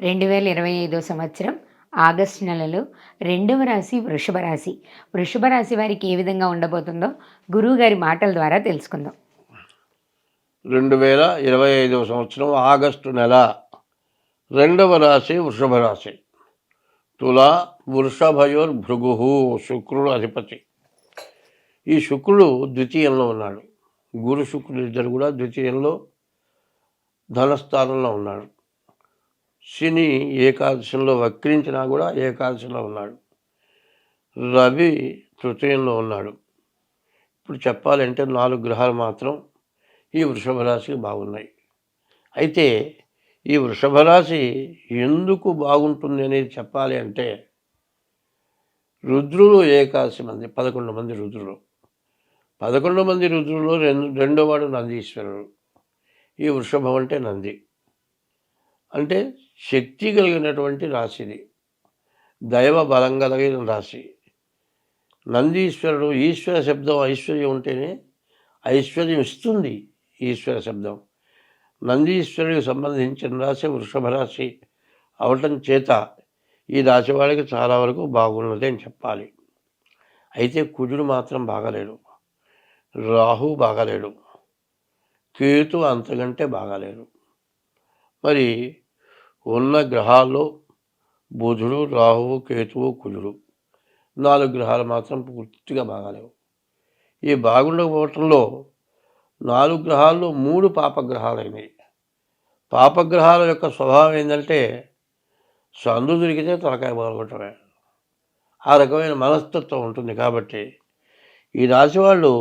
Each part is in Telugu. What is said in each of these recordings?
రెండు వేల ఇరవై ఐదో సంవత్సరం ఆగస్టు నెలలో రెండవ రాశి వృషభ రాశి. వృషభ రాశి వారికి ఏ విధంగా ఉండబోతుందో గురువు గారి మాటల ద్వారా తెలుసుకుందాం. రెండు వేల ఇరవై ఐదవ సంవత్సరం ఆగస్టు నెల రెండవ రాశి వృషభ రాశి. తుల వృషభయోర్ భృగు శుక్రుడు అధిపతి. ఈ శుక్రుడు ద్వితీయంలో ఉన్నాడు. గురు శుక్రుడు ఇద్దరు కూడా ద్వితీయంలో ధనస్థానంలో ఉన్నాడు శని ఏకాదశంలో వక్రించినా కూడా ఏకాదశిలో ఉన్నాడు. రవి తృతీయంలో ఉన్నాడు. ఇప్పుడు చెప్పాలంటే నాలుగు గ్రహాలు మాత్రం ఈ వృషభ రాశికి బాగున్నాయి. అయితే ఈ వృషభ రాశి ఎందుకు బాగుంటుంది అనేది చెప్పాలి అంటే రుద్రులు ఏకాదశి మంది పదకొండు మంది రుద్రులు. పదకొండు మంది రుద్రులు రెండు రెండోవాడు నందీశ్వరుడు. ఈ వృషభం అంటే నంది. అంటే శక్తి కలిగినటువంటి రాశిది. దైవ బలం కలిగిన రాశి. నందీశ్వరుడు ఈశ్వర శబ్దం ఐశ్వర్యం ఉంటేనే ఐశ్వర్యం ఇస్తుంది ఈశ్వర శబ్దం. నందీశ్వరుడికి సంబంధించిన రాశి వృషభ రాశి అవటం చేత ఈ రాశి వాళ్ళకి చాలా వరకు బాగున్నది అని చెప్పాలి. అయితే కుజుడు మాత్రం బాగలేడు. రాహు బాగలేడు. కేతు అంతకంటే బాగాలేడు. మరి ఉన్న గ్రహాల్లో బుధుడు రాహువు కేతువు కుజుడు నాలుగు గ్రహాలు మాత్రం పూర్తిగా బాగాలేవు. ఈ బాగుండకపోవటంలో నాలుగు గ్రహాల్లో మూడు పాపగ్రహాలైనవి. పాపగ్రహాల యొక్క స్వభావం ఏంటంటే సందు దొరికితే తలకాయ బాగుంటమే ఆ రకమైన మనస్తత్వం ఉంటుంది కాబట్టి ఈ రాశి వాళ్ళు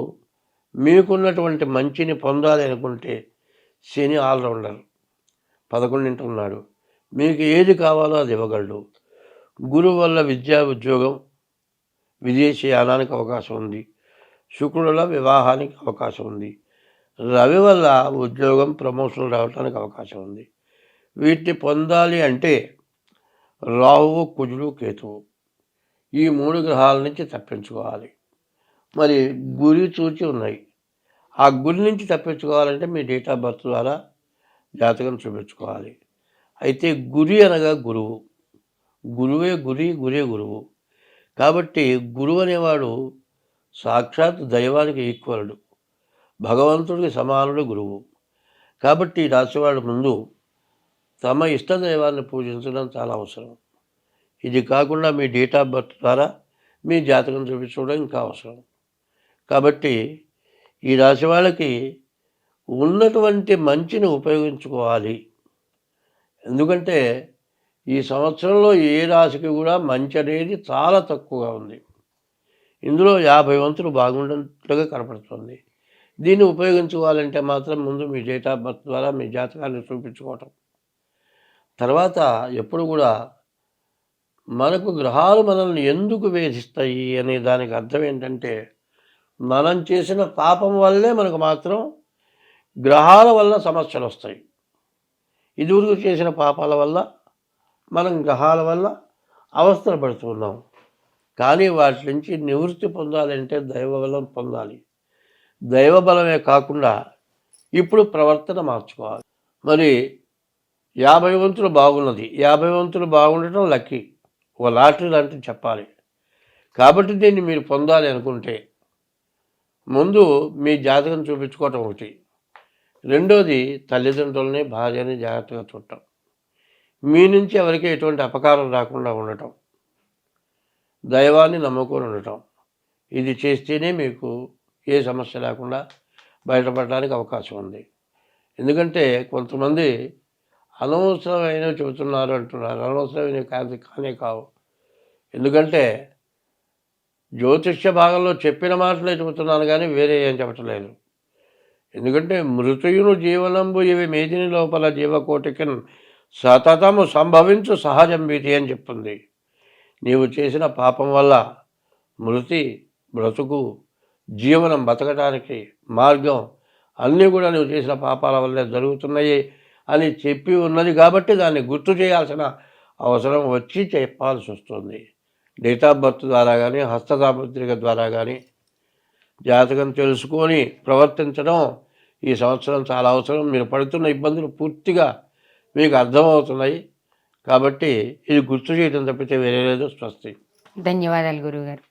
మీకున్నటువంటి మంచిని పొందాలి అనుకుంటే శని ఆల్రౌండర్ పదకొండింట ఉన్నాడు మీకు ఏది కావాలో అది ఇవ్వగలడు. గురువు వల్ల విద్యా ఉద్యోగం విదేశీయానానికి అవకాశం ఉంది. శుక్రుడు వల్ల వివాహానికి అవకాశం ఉంది. రవి వల్ల ఉద్యోగం ప్రమోషన్ రావడానికి అవకాశం ఉంది. వీటిని పొందాలి అంటే రాహువు కుజుడు కేతువు. ఈ మూడు గ్రహాల నుంచి తప్పించుకోవాలి. మరి గురి చూచి ఉన్నాయి. ఆ గురి నుంచి తప్పించుకోవాలంటే మీ డేట్ ఆఫ్ బర్త్ ద్వారా జాతకం చూపించుకోవాలి. అయితే గురి అనగా గురువు. గురువే గురి గురే గురువు. కాబట్టి గురువు అనేవాడు సాక్షాత్ దైవానికి ఈక్వలుడు. భగవంతుడికి సమానుడు గురువు. కాబట్టి ఈ రాశివాడు ముందు తమ ఇష్ట దైవాన్ని పూజించడం చాలా అవసరం. ఇది కాకుండా మీ డేట్ ఆఫ్ బర్త్ ద్వారా మీ జాతకం చూపించుకోవడం ఇంకా అవసరం. కాబట్టి ఈ రాశి వాళ్ళకి ఉన్నటువంటి మంచిని ఉపయోగించుకోవాలి. ఎందుకంటే ఈ సంవత్సరంలో ఏ రాశికి కూడా మంచి అనేది చాలా తక్కువగా ఉంది. ఇందులో యాభై వంతులు బాగుండేట్టుగా కనపడుతుంది. దీన్ని ఉపయోగించుకోవాలంటే మాత్రం ముందు మీ డేట్ ఆఫ్ బర్త్ ద్వారా మీ జాతకాన్ని చూపించుకోవటం. తర్వాత ఎప్పుడు కూడా మనకు గ్రహాలు మనల్ని ఎందుకు వేధిస్తాయి అనే దానికి అర్థం ఏంటంటే మనం చేసిన పాపం వల్లే మనకు మాత్రం గ్రహాల వల్ల సమస్యలు వస్తాయి ఇదివరకు చేసిన పాపాల వల్ల మనం గ్రహాల వల్ల అవస్థలు పడుతున్నాం కానీ వాటి నుంచి నివృత్తి పొందాలంటే దైవబలం పొందాలి. దైవబలమే కాకుండా ఇప్పుడు ప్రవర్తన మార్చుకోవాలి. మరి యాభై వంతులు బాగున్నది. యాభై వంతులు బాగుండటం లక్కీ. ఓ లాటరీ లాంటిది చెప్పాలి. కాబట్టి దీన్ని మీరు పొందాలి అనుకుంటే ముందు మీ జాతకం చూపించుకోవటం ఒకటి. రెండోది తల్లిదండ్రులని భార్యని జాగ్రత్తగా చూడటం. మీ నుంచి ఎవరికి ఎటువంటి అపకారం రాకుండా ఉండటం. దైవాన్ని నమ్ముకొని ఉండటం. ఇది చేస్తేనే మీకు ఏ సమస్య లేకుండా బయటపడడానికి అవకాశం ఉంది. ఎందుకంటే కొంతమంది అనవసరమైనవి చెబుతున్నారు అంటున్నారు. అనవసరమైన కాదు కానే కావు. ఎందుకంటే జ్యోతిష్య భాగంలో చెప్పిన మాటలే చెబుతున్నాను కానీ వేరే ఏం చెప్పట్లేదు. ఎందుకంటే మృతయును జీవనంబు ఇవి మేదిని లోపల జీవకోటికి సతతము సంభవించు సహజం వీటి అని చెప్తుంది. నీవు చేసిన పాపం వల్ల మృతి బ్రతుకు జీవనం బతకడానికి మార్గం అన్నీ కూడా నువ్వు చేసిన పాపాల వల్లే జరుగుతున్నాయి అని చెప్పి ఉన్నది కాబట్టి దాన్ని గుర్తు చేయాల్సిన అవసరం వచ్చి చెప్పాల్సి వస్తుంది. డేట్ ఆఫ్ బర్త్ ద్వారా కానీ హస్తదాపత్రిక ద్వారా కానీ జాతకం తెలుసుకొని ప్రవర్తించడం ఈ సంవత్సరం చాలా అవసరం. మీరు పడుతున్న ఇబ్బందులు పూర్తిగా మీకు అర్థమవుతున్నాయి. కాబట్టి ఇది గుర్తు చేయడం తప్పితే వేరే లేదు. స్వస్తి. ధన్యవాదాలు గురువుగారు.